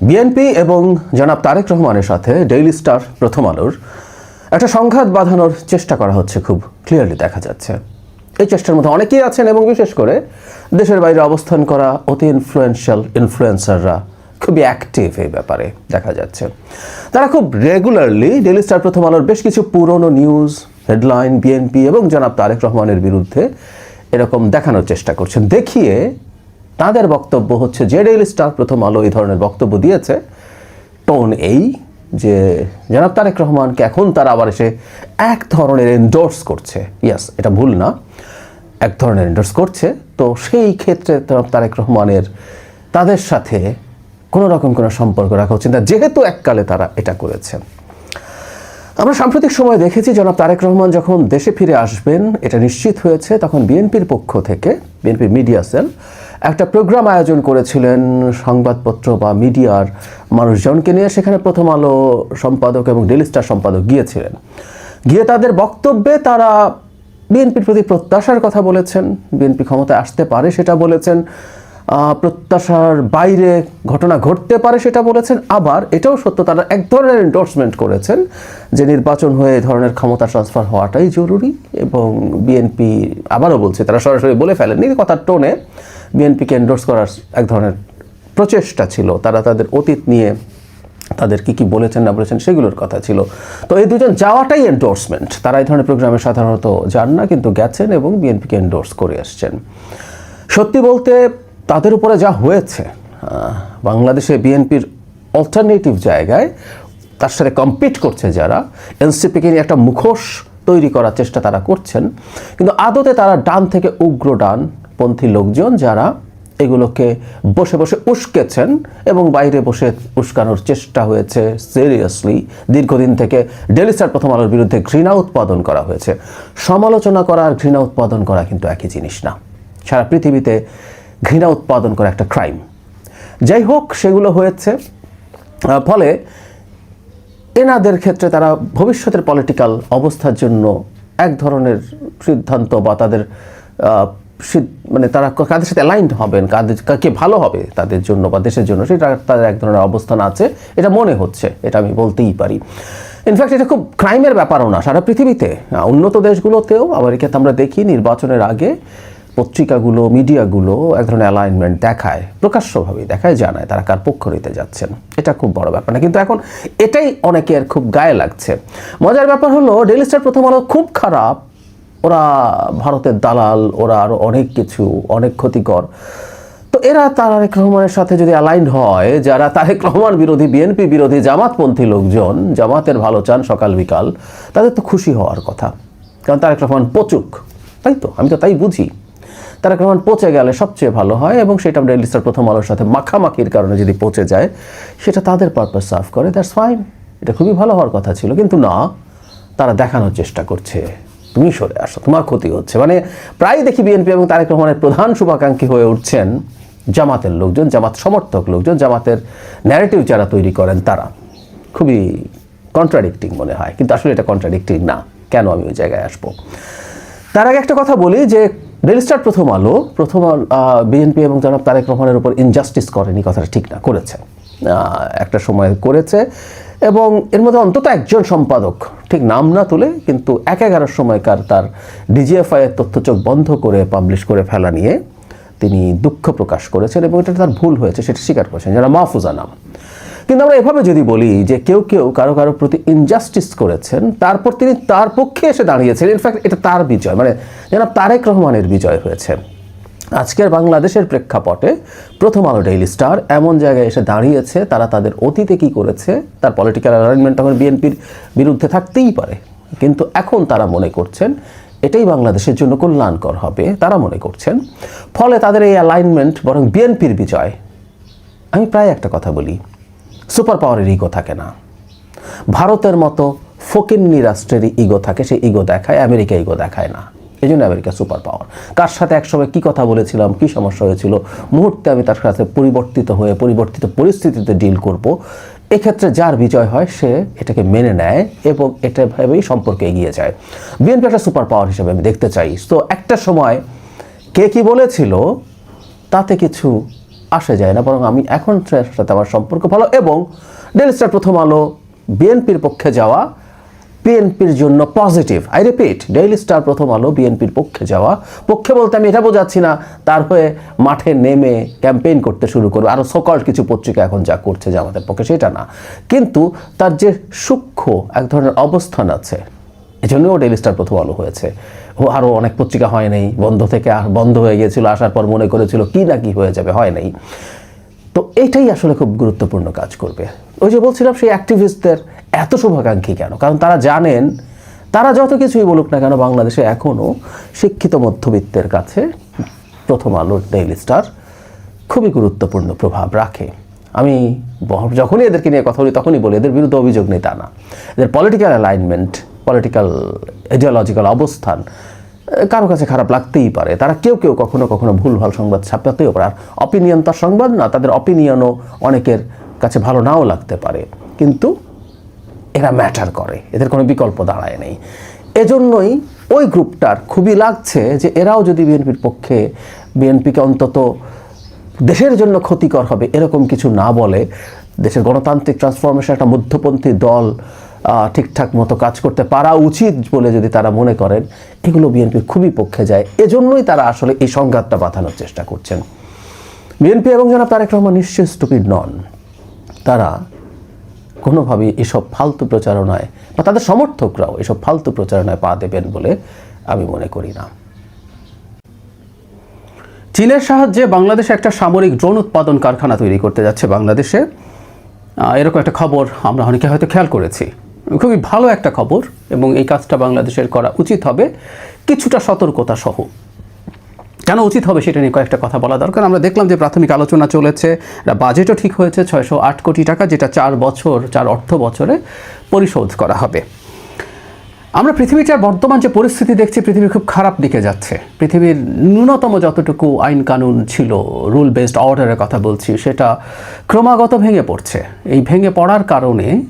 BNP এবং জনাব তারেক রহমানের সাথে ডেইলি স্টার প্রথম আলোর একটা সংঘাত বাঁধানোর চেষ্টা করা হচ্ছে খুব ক্লিয়ারলি দেখা যাচ্ছে। এই চেষ্টার মধ্যে অনেকেই আছেন এবং বিশেষ করে দেশের বাইরে অবস্থান করা অতি ইনফ্লুয়েন্সিয়াল ইনফ্লুয়েন্সাররা খুবই অ্যাক্টিভ এই ব্যাপারে দেখা যাচ্ছে। তারা খুব রেগুলারলি ডেইলি স্টার প্রথম আলোর বেশ কিছু পুরনো নিউজ হেডলাইন বিএনপি এবং জনাব তারেক রহমানের বিরুদ্ধে এরকম দেখানোর চেষ্টা করছেন। দেখিয়ে তাদের বক্তব্য হচ্ছে, যে ডেইলি স্টার প্রথম আলো এই ধরনের বক্তব্য দিয়েছে, টোন এই যে, জনাব তারেক রহমানকে এখন তারা আবার এসে এক ধরনের এন্ডোর্স করছে। ইয়াস এটা ভুল না। এক ধরনের এন্ডোর্স করছে। তো সেই ক্ষেত্রে জনাব তারেক রহমানের তাদের সাথে কোনো রকম কোনো সম্পর্ক রাখা উচিত না, যেহেতু এককালে তারা এটা করেছেন। আমরা সাম্প্রতিক সময় দেখেছি, জনাব তারেক রহমান যখন দেশে ফিরে আসবেন, এটা নিশ্চিত হয়েছে, তখন বিএনপির পক্ষ থেকে, বিএনপির মিডিয়া সেল একটা প্রোগ্রাম আয়োজন করেছিলেন সংবাদপত্র বা মিডিয়ার মানুষজনকে নিয়ে। সেখানে প্রথম আলো সম্পাদক এবং ডেলি স্টার সম্পাদক গিয়েছিলেন। গিয়ে তাদের বক্তব্যে তারা বিএনপির প্রতি প্রত্যাশার কথা বলেছেন। বিএনপি ক্ষমতায় আসতে পারে সেটা বলেছেন। প্রত্যাশার বাইরে ঘটনা ঘটতে পারে সেটা বলেছেন। আবার এটাও সত্য, তারা এক ধরনের এন্ডোর্সমেন্ট করেছেন যে নির্বাচন হয়ে এই ধরনের ক্ষমতা ট্রান্সফার হওয়াটাই জরুরি এবং বিএনপি আবারও বলছে, তারা সরাসরি বলে ফেলেননি কথার টোনে বিএনপিকে এন্ডোর্স করার এক ধরনের প্রচেষ্টা ছিল। তারা তাদের অতীত নিয়ে তাদের কি কি বলেছেন না বলেছেন সেগুলোর কথা ছিল। তো এই দুজন যাওয়াটাই এন্ডোর্সমেন্ট তারা এই ধরনের প্রোগ্রামে সাধারণত যান না, কিন্তু গেছেন এবং বিএনপিকে এন্ডোর্স করে আসছেন। সত্যি বলতে তাদের উপরে যা হয়েছে বাংলাদেশে বিএনপির অল্টারনেটিভ জায়গায় তার সাথে কম্পিট করছে যারা এনসিপিকে নিয়ে একটা মুখোশ তৈরি করার চেষ্টা তারা করছেন। কিন্তু আদতে তারা ডান থেকে উগ্র ডান পন্থী লোকজন যারা এগুলোকে বসে বসে উস্কেছেন এবং বাইরে বসে উস্কানোর চেষ্টা হয়েছে সিরিয়াসলি দীর্ঘদিন থেকে ডেলি প্রথম আলোর বিরুদ্ধে ঘৃণা উৎপাদন করা হয়েছে। সমালোচনা করা আর ঘৃণা উৎপাদন করা কিন্তু একই জিনিস না। সারা পৃথিবীতে ঘৃণা উৎপাদন করা একটা ক্রাইম যাই হোক, সেগুলো হয়েছে। ফলে এনাদের ক্ষেত্রে তারা ভবিষ্যতের পলিটিক্যাল অবস্থার জন্য এক ধরনের সিদ্ধান্ত বা তাদের মানে তারা কাদের সাথে অ্যালাইন্ড হবেন, কাদের কে ভালো হবে তাদের জন্য বা দেশের জন্য, সেটা তাদের এক ধরনের অবস্থান আছে, এটা মনে হচ্ছে, এটা আমি বলতেই পারি। ইনফ্যাক্ট এটা খুব ক্রাইমের ব্যাপারও না, সারা পৃথিবীতে। উন্নত দেশগুলোতেও, আমেরিকাতে আমরা দেখি নির্বাচনের আগে পত্রিকাগুলো, মিডিয়াগুলো এক ধরনের অ্যালাইনমেন্ট দেখায়, প্রকাশ্যভাবেই দেখায়, জানায় তারা কার পক্ষ নিতে যাচ্ছেন। এটা খুব বড় ব্যাপার না, কিন্তু এখন এটাই অনেকের খুব গায়ে লাগছে। মজার ব্যাপার হলো ডেলি স্টার প্রথম আলো খুব খারাপ ওরা ভারতের দালাল, ওরা আরও অনেক কিছু, অনেক ক্ষতিকর। তো এরা তারেক রহমানের সাথে যদি অ্যালাইন হয়, যারা তারেক রহমান বিরোধী, বিএনপি বিরোধী, জামাতপন্থী লোকজন, জামাতের ভালো চান সকাল বিকাল, তাদের তো খুশি হওয়ার কথা। কারণ তারেক রহমান পচুক, তাই তো? আমি তো তাই বুঝি। তারেক রহমান পচে গেলে সবচেয়ে ভালো হয়, এবং সেটা ডেইলি স্টার প্রথম আলোর সাথে মাখামাখির কারণে যদি পচে যায়, সেটা তাদের পারপাস সার্ভ করে দ্যাটস ফাইন এটা খুবই ভালো হওয়ার কথা ছিল, কিন্তু না, তারা দেখানোর চেষ্টা করছে। তুমি সরে আসো, তোমার ক্ষতি হচ্ছে। মানে প্রায় দেখি বিএনপি এবং তারেক রহমানের প্রধান শুভাকাঙ্ক্ষী হয়ে উঠছেন জামাতের লোকজন, জামাত সমর্থক লোকজন, জামাতের ন্যারেটিভ যারা তৈরি করেন তারা। খুবই কন্ট্রাডিক্টিং মনে হয়, কিন্তু আসলে এটা কন্ট্রাডিক্টিং না। কেন আমি ওই জায়গায় আসব? তার আগে একটা কথা বলি যে ডেলিস্টার প্রথম আলো, প্রথম বিএনপি এবং জনাব তারেক রহমানের উপর ইনজাস্টিস করেনি, কথাটা ঠিক না, করেছে। একটা সময় করেছে। এবং এর মধ্যে অন্তত একজন সম্পাদক, ঠিক নাম না তুলে কিন্তু এক এগারোর সময়কার তার ডিজিএফআই এর তথ্য বন্ধ করে পাবলিশ করে ফেলা নিয়ে তিনি দুঃখ প্রকাশ করেছেন এবং এটা তার ভুল হয়েছে, সেটা স্বীকার করেছেন, যারা মাহফুজা নাম কিন্তু আমরা এভাবে যদি বলি যে কেউ কেউ কারও কারও প্রতি ইনজাস্টিস করেছেন, তারপর তিনি তার পক্ষে এসে দাঁড়িয়েছেন ইনফ্যাক্ট এটা তার বিজয় মানে যেন তারেক রহমানের বিজয় হয়েছে। আজকের বাংলাদেশের প্রেক্ষাপটে প্রথম আলো ডেইলি স্টার এমন জায়গায় এসে দাঁড়িয়েছে, তারা তাদের অতীতে কি করেছে, তার পলিটিক্যাল অ্যালাইনমেন্ট তখন বিএনপির বিরুদ্ধে থাকতেই পারে। কিন্তু এখন তারা মনে করছেন, এটাই বাংলাদেশের জন্য কল্যাণকর হবে। তারা মনে করছেন, ফলে তাদের এই অ্যালাইনমেন্ট বরং বিএনপির বিজয়। আমি প্রায় একটা কথা বলি সুপার পাওয়ারের ইগো থাকে না। ভারতের মতো ফকিন্নি রাষ্ট্রেরই ইগো থাকে সেই ইগো দেখায়, আমেরিকা ইগো দেখায় না। এই জন্য আমেরিকা সুপার পাওয়ার। কার সাথে একসময় কী কথা বলেছিলাম, কী সমস্যা হয়েছিল, মুহূর্তে আমি তার সাথে পরিবর্তিত হয়ে পরিবর্তিত পরিস্থিতিতে ডিল করব। এক্ষেত্রে যার বিজয় হয়, সে এটাকে মেনে নেয় এবং এটা ভেবেই সম্পর্কে এগিয়ে যায়। বিএনপি একটা সুপার পাওয়ার হিসেবে আমি দেখতে চাই। তো একটা সময় কে কি বলেছিল, তাতে কিছু আসে যায় না, বরং আমি এখন সাথে আমার সম্পর্ক ভালো এবং ডেলি স্টার প্রথম আলো বিএনপির পক্ষে যাওয়া বিএনপির জন্য positive I repeat Daily Star Prothom Alo, বিএনপির পক্ষে যাওয়া। পক্ষে বলতে আমি এটা বোঝাচ্ছি না, তার হয়ে মাঠে নেমে ক্যাম্পেইন করতে শুরু করবে। আরও সকল কিছু পত্রিকা এখন যা করছে যে আমাদের পক্ষে সেটা না। কিন্তু তার যে সূক্ষ্ম এক ধরনের অবস্থান আছে, এজন্যও ডেইলি স্টার প্রথম আলো হয়েছে। ও আরও অনেক পত্রিকা হয় নাই, বন্ধ থেকে বন্ধ হয়ে গিয়েছিল, আসার পর মনে করেছিল কি না কি হয়ে যাবে, হয় নাই। তো এটাই আসলে খুব গুরুত্বপূর্ণ কাজ করবে। ওই যে বলছিলাম, সেই অ্যাক্টিভিস্টদের এত শুভাকাঙ্ক্ষী কেন? কারণ তারা জানেন, তারা যত কিছুই বলুক না কেন বাংলাদেশে এখনও শিক্ষিত মধ্যবিত্তের কাছে প্রথম আলো ডেইলি স্টার খুবই গুরুত্বপূর্ণ প্রভাব রাখে। আমি যখনই এদেরকে নিয়ে কথা বলি, তখনই বলি, এদের বিরুদ্ধে অভিযোগ নেই তা না। এদের পলিটিক্যাল অ্যালাইনমেন্ট পলিটিক্যাল আইডিওলজিক্যাল অবস্থান কারও কাছে খারাপ লাগতেই পারে। তারা কেউ কেউ কখনো কখনো ভুলভাল সংবাদ ছাপাতেও পারে। আর অপিনিয়ন তার সংবাদ না, তাদের অপিনিয়নও অনেকের কাছে ভালো নাও লাগতে পারে। কিন্তু এরা ম্যাটার করে। এদের কোনো বিকল্প দাঁড়ায় নেই। এজন্যই ওই গ্রুপটার খুবই লাগছে যে এরাও যদি বিএনপির পক্ষে, বিএনপিকে অন্তত দেশের জন্য ক্ষতিকর হবে, এরকম কিছু না বলে দেশের গণতান্ত্রিক ট্রান্সফরমেশন একটা মধ্যপন্থী দল ঠিকঠাক মতো কাজ করতে পারা উচিত বলে যদি তারা মনে করেন, এগুলো বিএনপির খুবই পক্ষে যায়। এজন্যই তারা আসলে এই সংঘাতটা বাঁধানোর চেষ্টা করছেন। বিএনপি এবং জনাব তারেক রহমান নিশ্চয়ই স্টুপিড নন। তারা কোনোভাবেই এসব ফালতু প্রচারণায় বা তাদের সমর্থকরাও এসব ফালতু প্রচারণায় পা দেবেন বলে আমি মনে করি না। চীনের সাহায্যে বাংলাদেশে একটা সামরিক ড্রোন উৎপাদন কারখানা তৈরি করতে যাচ্ছে বাংলাদেশে। এরকম একটা খবর আমরা অনেকে হয়তো খেয়াল করেছি। খুবই ভালো একটা খবর এবং এই কাজটা বাংলাদেশের করা উচিত হবে। কিছুটা সতর্কতা সহ। কেন উচিত হবে সেটা নিয়ে কয়েকটা কথা বলা দরকার। আমরা দেখলাম যে প্রাথমিক আলোচনা চলেছে বাজেটও ঠিক হয়েছে, ছয়শো আট কোটি টাকা যেটা চার বছর, চার অর্থ বছরে পরিশোধ করা হবে। আমরা পৃথিবীটার বর্তমান যে পরিস্থিতি দেখছি, পৃথিবী খুব খারাপ দিকে যাচ্ছে। পৃথিবীর ন্যূনতম যতটুকু আইন কানুন ছিল রুল বেসড অর্ডারের কথা বলছি, সেটা ক্রমাগত ভেঙে পড়ছে। এই ভেঙে পড়ার কারণে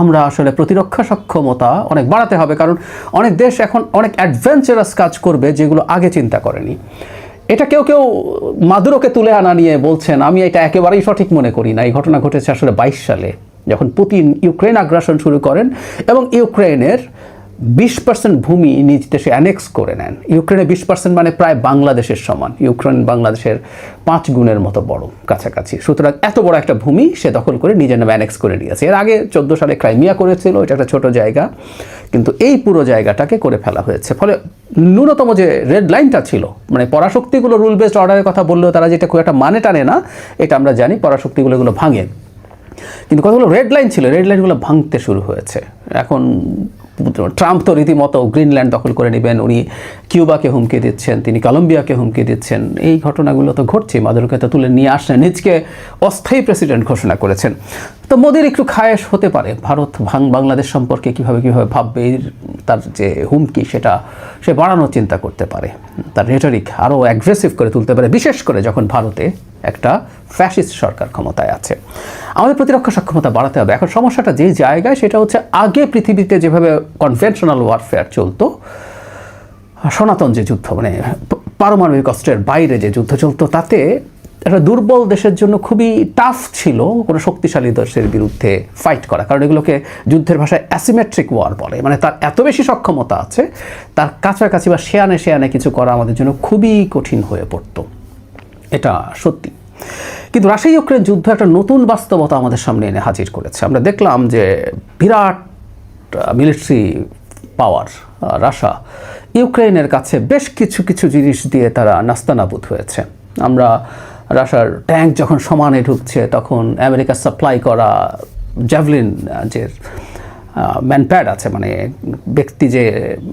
আমরা আসলে প্রতিরক্ষা সক্ষমতা অনেক বাড়াতে হবে, কারণ অনেক দেশ এখন অনেক অ্যাডভেঞ্চারাস কাজ করবে যেগুলো আগে চিন্তা করেনি। এটা কেউ কেউ মাদুরোকে তুলে আনা নিয়ে বলছেন, আমি এটা একেবারেই সঠিক মনে করি না। এই ঘটনা ঘটেছে আসলে বাইশ সালে, যখন পুতিন ইউক্রেন আগ্রাসন শুরু করেন এবং ইউক্রেনের বিশ পার্সেন্ট ভূমি নিজ দেশে অ্যানেক্স করে নেন। ইউক্রেনে বিশ পার্সেন্ট মানে প্রায় বাংলাদেশের সমান। ইউক্রেন বাংলাদেশের পাঁচ গুণের মতো বড়, কাছাকাছি। সুতরাং এত বড় একটা ভূমি সে দখল করে নিজের নামে অ্যানেক্স করে নিয়েছে। এর আগে চোদ্দ সালে ক্রাইমিয়া করেছিল, এটা একটা ছোট জায়গা। কিন্তু এই পুরো জায়গাটাকে করে ফেলা হয়েছে। ফলে ন্যূনতম যে রেড লাইনটা ছিল মানে পরাশক্তিগুলো রুল বেসড অর্ডারের কথা বললেও তারা যেটা খুব একটা মানে টানে না, এটা আমরা জানি পরাশক্তিগুলো এগুলো ভাঙে। কিন্তু কতগুলো রেড লাইন ছিল রেড লাইনগুলো ভাঙতে শুরু হয়েছে। এখন ট্রাম্প তো রীতিমতো গ্রিনল্যান্ড দখল করে নেবেন, উনি কিউবাকে হুমকি দিচ্ছেন, তিনি কলম্বিয়াকে হুমকি দিচ্ছেন। এই ঘটনাগুলো তো ঘটছে মাদুরকে তো তুলে নিয়ে আসলে নিজকে অস্থায়ী প্রেসিডেন্ট ঘোষণা করেছেন। তো মোদির একটু খায়েশ হতে পারে। ভারত ভাং বাংলাদেশ সম্পর্কে কীভাবে কীভাবে ভাববে তার যে হুমকি, সেটা সে বাড়ানোর চিন্তা করতে পারে। তার রেটরিক আরও অ্যাগ্রেসিভ করে তুলতে পারে, বিশেষ করে যখন ভারতে একটা ফ্যাসিস্ট সরকার ক্ষমতায় আছে। আমাদের প্রতিরক্ষা সক্ষমতা বাড়াতে হবে। এখন সমস্যাটা যে জায়গায়, সেটা হচ্ছে আগে পৃথিবীতে যেভাবে কনভেনশনাল ওয়ারফেয়ার চলতো, সনাতন যে যুদ্ধ মানে পারমাণবিক অস্ত্রের বাইরে যে যুদ্ধ চলতো, তাতে একটা দুর্বল দেশের জন্য খুবই টাফ ছিল কোনো শক্তিশালী দেশের বিরুদ্ধে ফাইট করা। কারণ এগুলোকে যুদ্ধের ভাষায় অ্যাসিমেট্রিক ওয়ার বলে। মানে তার এত বেশি সক্ষমতা আছে, তার কাছাকাছি বা শেয়ানে শেয়ানে কিছু করা আমাদের জন্য খুবই কঠিন হয়ে পড়তো। এটা সত্যি। কিন্তু রাশিয়া ইউক্রেন যুদ্ধ একটা নতুন বাস্তবতা আমাদের সামনে এনে হাজির করেছে। আমরা দেখলাম যে বিরাট মিলিটারি পাওয়ার রাশা ইউক্রেনের কাছে বেশ কিছু কিছু জিনিস দিয়ে তারা নাস্তানাবুদ হয়েছে। আমরা রাশার ট্যাঙ্ক যখন সমানে ঢুকছে, তখন আমেরিকা সাপ্লাই করা জ্যাভলিন যে ম্যানপ্যাড আছে মানে ব্যক্তি যে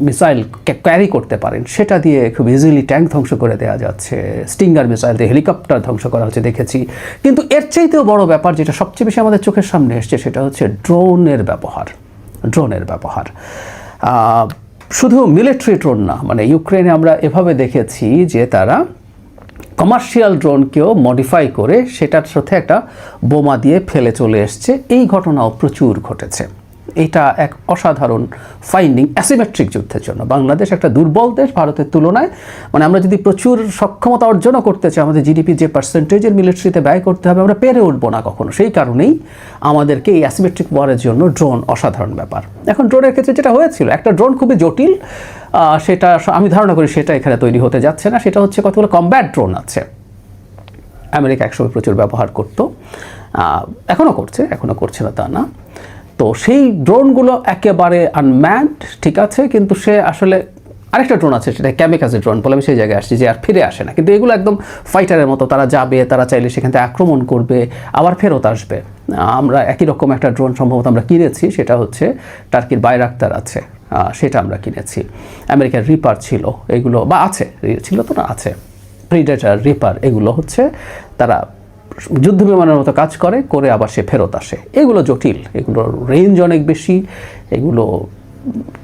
মিসাইল ক্যারি করতে পারেন, সেটা দিয়ে খুব ইজিলি ট্যাঙ্ক ধ্বংস করে দেওয়া যাচ্ছে। স্টিঙ্গার মিসাইল দিয়ে হেলিকপ্টার ধ্বংস করা হচ্ছে, দেখেছি। কিন্তু এর চাইতেও বড় ব্যাপার, যেটা সবচেয়ে বেশি আমাদের চোখের সামনে এসছে, সেটা হচ্ছে ড্রোনের ব্যবহার ড্রোনের ব্যবহার। শুধু মিলিটারি ড্রোন না মানে ইউক্রেনে আমরা এভাবে দেখেছি যে তারা কমার্শিয়াল ড্রোনকেও মডিফাই করে সেটার সাথে একটা বোমা দিয়ে ফেলে চলে এসছে। এই ঘটনাও প্রচুর ঘটেছে। এটা এক অসাধারণ ফাইন্ডিং অ্যাসিমেট্রিক যুদ্ধের জন্য। বাংলাদেশ একটা দুর্বল দেশ ভারতের তুলনায়। মানে আমরা যদি প্রচুর সক্ষমতা অর্জনও করতে চাই, আমাদের জিডিপি যে পার্সেন্টেজের মিলিটারিতে ব্যয় করতে হবে, আমরা পেরে উঠবো না কখনো। সেই কারণেই আমাদেরকে এই অ্যাসিমেট্রিক ওয়ারের জন্য ড্রোন অসাধারণ ব্যাপার। এখন ড্রোনের ক্ষেত্রে যেটা হয়েছিল, একটা ড্রোন খুবই জটিল সেটা আমি ধারণা করি সেটা এখানে তৈরি হতে যাচ্ছে না। সেটা হচ্ছে কতগুলো কমব্যাট ড্রোন আছে। আমেরিকা একসময় প্রচুর ব্যবহার করতো। এখনও করছে এখনও করছে না তা না। তো সেই ড্রোনগুলো একেবারে আনম্যান্ড ঠিক আছে? কিন্তু সে আসলে আরেকটা ড্রোন আছে, সেটা ক্যামিকাজের ড্রোন বলে আমি সেই জায়গায় আসছি, যে আর ফিরে আসে না। কিন্তু এগুলো একদম ফাইটারের মতো, তারা যাবে, তারা চাইলে সেখান থেকে আক্রমণ করবে, আবার ফেরত আসবে। আমরা একই রকম একটা ড্রোন সম্ভবত আমরা কিনেছি, সেটা হচ্ছে টার্কির বাইরাক্তার আছে সেটা আমরা কিনেছি। আমেরিকার রিপার ছিল, এগুলো বা আছে, ছিল তো না, আছে। প্রিডেটার রিপার, এগুলো হচ্ছে তারা যুদ্ধ বিমানের মতো কাজ করে করে আবার সে ফেরত আসে। এগুলো জটিল, এগুলোর রেঞ্জ অনেক বেশি, এগুলো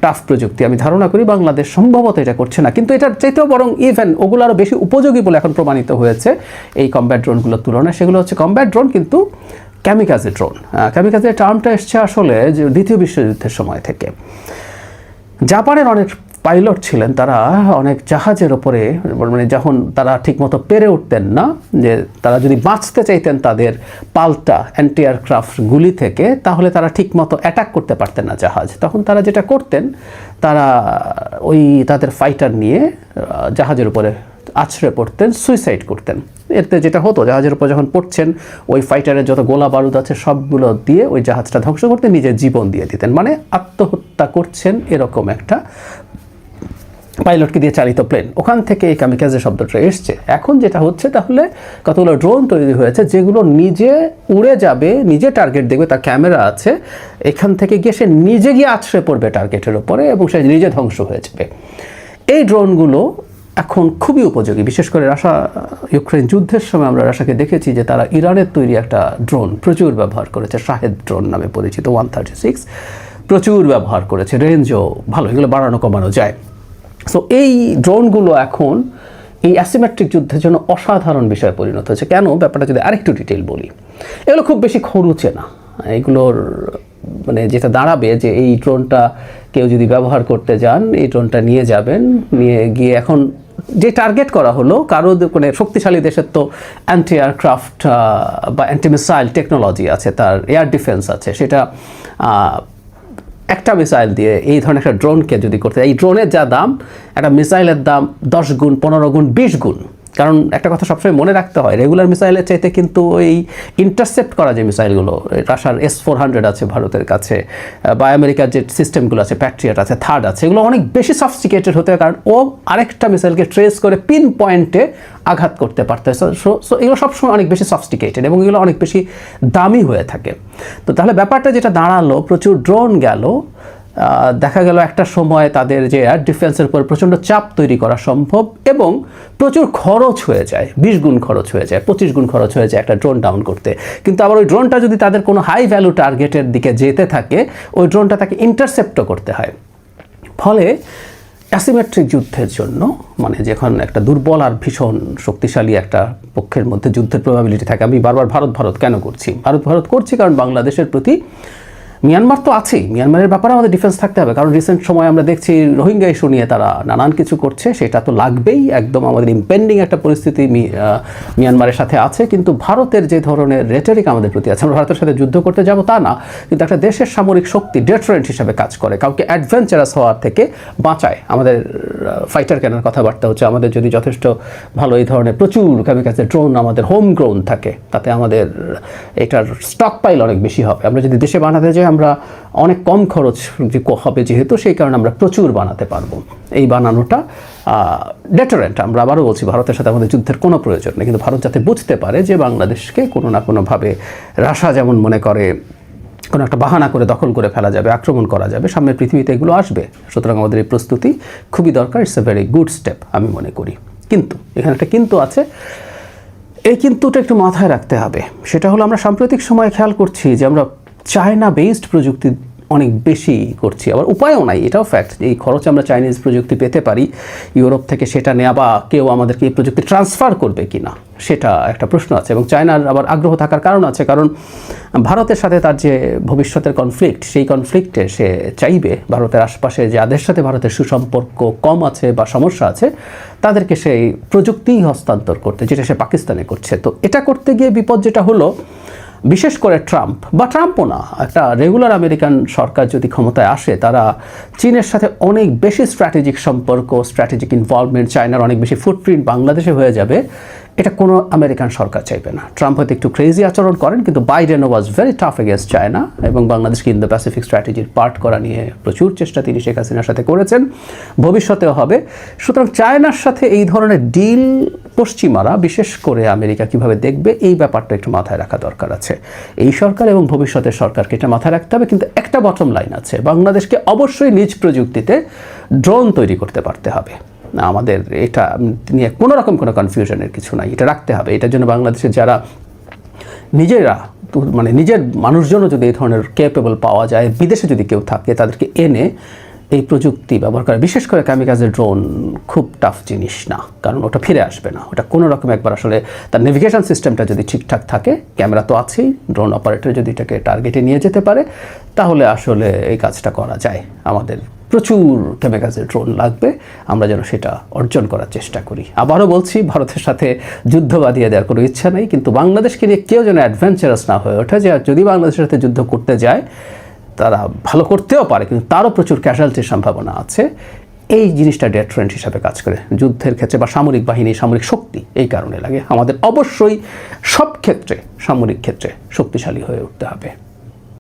টাফ প্রযুক্তি। আমি ধারণা করি বাংলাদেশ সম্ভবত এটা করছে না। কিন্তু এটার চাইতেও বরং ইভেন ওগুলো আরও বেশি উপযোগী বলে এখন প্রমাণিত হয়েছে এই কম্ব্যাট ড্রোনগুলোর তুলনায়। সেগুলো হচ্ছে কম্ব্যাট ড্রোন কিন্তু ক্যামিকাজে ড্রোন ক্যামিকাজের টার্মটা এসছে আসলে যে দ্বিতীয় বিশ্বযুদ্ধের সময় থেকে। জাপানের অনেক পাইলট ছিলেন, তারা অনেক জাহাজের ওপরে মানে যখন তারা ঠিকমতো পেরে উঠতেন না, যে তারা যদি বাঁচতে চাইতেন তাদের পাল্টা অ্যান্টি এয়ারক্রাফট গুলি থেকে, তাহলে তারা ঠিকমতো অ্যাটাক করতে পারতেন না জাহাজ। তখন তারা যেটা করতেন, তারা ওই তাদের ফাইটার নিয়ে জাহাজের উপরে আছড়ে পড়তেন সুইসাইড করতেন। এতে যেটা হতো, জাহাজের উপর যখন পড়ছেন, ওই ফাইটারের যত গোলা বারুদ আছে, সবগুলো দিয়ে ওই জাহাজটা ধ্বংস করতে নিজের জীবন দিয়ে দিতেন। মানে আত্মহত্যা করছেন এরকম একটা পাইলটকে দিয়ে চালিত প্লেন। ওখান থেকে এই কামিকাজের শব্দটা এসছে। এখন যেটা হচ্ছে, তাহলে কতগুলো ড্রোন তৈরি হয়েছে, যেগুলো নিজে উড়ে যাবে, নিজে টার্গেট দেখবে, তার ক্যামেরা আছে, এখান থেকে গিয়ে সে নিজে গিয়ে আছড়ে পড়বে টার্গেটের ওপরে এবং সে নিজে ধ্বংস হয়ে যাবে। এই ড্রোনগুলো এখন খুবই উপযোগী। বিশেষ করে রাশা ইউক্রেন যুদ্ধের সময় আমরা রাশাকে দেখেছি যে তারা ইরানের তৈরি একটা ড্রোন প্রচুর ব্যবহার করেছে। শাহেদ ড্রোন নামে পরিচিত, ওয়ান থার্টি সিক্স, প্রচুর ব্যবহার করেছে। রেঞ্জও ভালো, এগুলো বাড়ানো কমানো যায়। সো এই ড্রোনগুলো এখন এই অ্যাসিমেট্রিক যুদ্ধের জন্য অসাধারণ বিষয়ে পরিণত হয়েছে। কেন? ব্যাপারটা যদি আরেকটু ডিটেল বলি। এগুলো খুব বেশি খরুচে না। এগুলোর মানে যেটা দাঁড়াবে যে এই ড্রোনটা কেউ যদি ব্যবহার করতে যান, এই ড্রোনটা নিয়ে যাবেন, নিয়ে গিয়ে এখন যে টার্গেট করা হলো, কারও মানে শক্তিশালী দেশের তো অ্যান্টি এয়ারক্রাফট বা অ্যান্টি মিসাইল টেকনোলজি আছে, তার এয়ার ডিফেন্স আছে, সেটা একটা মিসাইল দিয়ে এই ধরনের একটা ড্রোনকে যদি করতে এই ড্রোনের যা দাম, একটা মিসাইলের দাম দশ গুণ, পনেরো গুণ, বিশ গুণ। কারণ একটা কথা সবসময় মনে রাখতে হয় রেগুলার মিসাইলের চাইতে কিন্তু ওই ইন্টারসেপ্ট করা যে মিসাইলগুলো রাশার এস ফোর হান্ড্রেড আছে ভারতের কাছে বা আমেরিকার যে সিস্টেমগুলো আছে প্যাট্রিয়ট আছে থার্ড আছে, এগুলো অনেক বেশি সফিস্টিকেটেড হতে হয়, কারণ ও আরেকটা মিসাইলকে ট্রেস করে পিন পয়েন্টে আঘাত করতে পারতে হয় সো সো এগুলো সবসময় অনেক বেশি সফিস্টিকেটেড এবং এগুলো অনেক বেশি দামি হয়ে থাকে। তো তাহলে ব্যাপারটা যেটা দাঁড়াল, প্রচুর ড্রোন গেল দেখা গেল একটা সময় তাদের যে এয়ার ডিফেন্সের উপর প্রচণ্ড চাপ তৈরি করা সম্ভব এবং প্রচুর খরচ হয়ে যায়, বিশ গুণ খরচ হয়ে যায়, পঁচিশ গুণ খরচ হয়ে যায় একটা ড্রোন ডাউন করতে। কিন্তু আবার ওই ড্রোনটা যদি তাদের কোনো হাই ভ্যালু টার্গেটের দিকে যেতে থাকে, ওই ড্রোনটা তাকে ইন্টারসেপ্টও করতে হয়। ফলে অ্যাসিমেট্রিক যুদ্ধের জন্য মানে যখন একটা দুর্বল আর ভীষণ শক্তিশালী একটা পক্ষের মধ্যে যুদ্ধের প্রবাবিলিটি থাকে, আমি বারবার ভারত ভারত কেন করছি? ভারত ভারত করছি কারণ বাংলাদেশের প্রতি মিয়ানমার তো আছেই। মিয়ানমারের ব্যাপারে আমাদের ডিফেন্স থাকতে হবে। কারণ রিসেন্ট সময় আমরা দেখছি রোহিঙ্গা ইস্যু নিয়ে তারা নানান কিছু করছে। সেটা তো লাগবেই। একদম আমাদের ইম্পেন্ডিং একটা পরিস্থিতি মিয়ানমারের সাথে আছে। কিন্তু ভারতের যে ধরনের রেটারিক আমাদের প্রতি আছে, আমরা ভারতের সাথে যুদ্ধ করতে যাব তা না। কিন্তু একটা দেশের সামরিক শক্তি ডেটারেন্ট হিসাবে কাজ করে। কাউকে অ্যাডভেঞ্চারাস হওয়ার থেকে বাঁচায়। আমাদের ফাইটার কেনার কথাবার্তা হচ্ছে, আমাদের যদি যথেষ্ট ভালো এই ধরনের প্রচুর কাছে ড্রোন আমাদের হোম গ্রোন থাকে, তাতে আমাদের এটার স্টক পাইল অনেক বেশি হবে। আমরা যদি দেশে বানাতে যাই আমরা অনেক কম খরচ হবে যেহেতু, সেই কারণে আমরা প্রচুর বানাতে পারব। এই বানানোটা ডেটারেন্ট আমরা আবারও বলছি, ভারতের সাথে আমাদের যুদ্ধের কোনো প্রয়োজন নেই। কিন্তু ভারত যাতে বুঝতে পারে যে বাংলাদেশকে কোনো না কোনোভাবে রাশা যেমন মনে করে, কোনো একটা বাহানা করে দখল করে ফেলা যাবে, আক্রমণ করা যাবে সামনের পৃথিবীতে এগুলো আসবে। সুতরাং আমাদের এই প্রস্তুতি খুবই দরকার it's a very good step আমি মনে করি। কিন্তু, এখানে একটা কিন্তু আছে, এই কিন্তুটা একটু মাথায় রাখতে হবে। সেটা হলো আমরা সাম্প্রতিক সময়ে খেয়াল করছি যে আমরা চায়না বেসড প্রযুক্তি অনেক বেশি করছি, আবার উপায়ও নাই, এটাও ফ্যাক্ট এই খরচে আমরা চাইনিজ প্রযুক্তি পেতে পারি, ইউরোপ থেকে সেটা নেওয়া বা কেউ আমাদেরকে এই প্রযুক্তি ট্রান্সফার করবে কি না সেটা একটা প্রশ্ন আছে, এবং চায়নার আবার আগ্রহ থাকার কারণ আছে, কারণ ভারতের সাথে তার যে ভবিষ্যতের কনফ্লিক্ট সেই কনফ্লিক্টে সে চাইবে, ভারতের আশপাশে যাদের সাথে ভারতের সুসম্পর্ক কম আছে বা সমস্যা আছে, তাদেরকে সেই প্রযুক্তিই হস্তান্তর করতে, যেটা সে পাকিস্তানে করছে। তো এটা করতে গিয়ে বিপদ যেটা হলো বিশেষ করে ট্রাম্প, বা ট্রাম্পও না, একটা রেগুলার আমেরিকান সরকার যদি ক্ষমতায় আসে, তারা চীনের সাথে অনেক বেশি স্ট্র্যাটেজিক সম্পর্ক স্ট্র্যাটেজিক ইনভলভমেন্ট চায়নার অনেক বেশি ফুটপ্রিন্ট বাংলাদেশে হয়ে যাবে। এটা কোনো আমেরিকান সরকার চাইবে না। ট্রাম্প হয়তো একটু ক্রেজি আচরণ করেন, কিন্তু Biden was very tough against China এবং বাংলাদেশকে ইন্দো প্যাসিফিক স্ট্র্যাটেজির পার্ট করা নিয়ে প্রচুর চেষ্টা তিনি শেখ হাসিনার সাথে করেছেন। ভবিষ্যতেও হবে। সুতরাং চায়নার সাথে এই ধরনের ডিল পশ্চিমারা, বিশেষ করে আমেরিকা কীভাবে দেখবে, এই ব্যাপারটা একটু মাথায় রাখা দরকার আছে। এই সরকার এবং ভবিষ্যতের সরকারকে এটা মাথায় রাখতে হবে, কিন্তু একটা বটম লাইন আছে। বাংলাদেশকে অবশ্যই নিজ প্রযুক্তিতে ড্রোন তৈরি করতে পারতে হবে। আমাদের এটা নিয়ে কোনো রকম কোনো কনফিউশনের কিছু নাই, এটা রাখতে হবে। এটার জন্য বাংলাদেশের যারা নিজেরা মানে নিজের মানুষজনও যদি এই ধরনের ক্যাপেবল পাওয়া যায়, বিদেশে যদি কেউ থাকে, তাদেরকে এনে এই প্রযুক্তি ব্যবহার করে, বিশেষ করে কামিকাজের ড্রোন খুব টাফ জিনিস না, কারণ ওটা ফিরে আসবে না। ওটা কোনো রকম একবার আসলে তার নেভিগেশন সিস্টেমটা যদি ঠিকঠাক থাকে, ক্যামেরা তো আছেই ড্রোন অপারেটর যদি এটাকে টার্গেটে নিয়ে যেতে পারে, তাহলে আসলে এই কাজটা করা যায় আমাদের প্রচুর ক্যামেকাজের ড্রোন লাগবে। আমরা যেন সেটা অর্জন করার চেষ্টা করি। আবারও বলছি, ভারতের সাথে যুদ্ধ বাঁধিয়ে দেওয়ার কোনো ইচ্ছা নেই, কিন্তু বাংলাদেশকে নিয়ে কেউ যেন অ্যাডভেঞ্চারাস না হয়ে ওঠে। যে যদি বাংলাদেশের সাথে যুদ্ধ করতে যায়, তারা ভালো করতেও পারে, কিন্তু তারও প্রচুর ক্যাশালটির সম্ভাবনা আছে। এই জিনিসটা ডেট্রেন্ট হিসাবে কাজ করে। যুদ্ধের ক্ষেত্রে বা সামরিক বাহিনী, সামরিক শক্তি এই কারণে লাগে। আমাদের অবশ্যই সব ক্ষেত্রে, সামরিক ক্ষেত্রে শক্তিশালী হয়ে উঠতে হবে।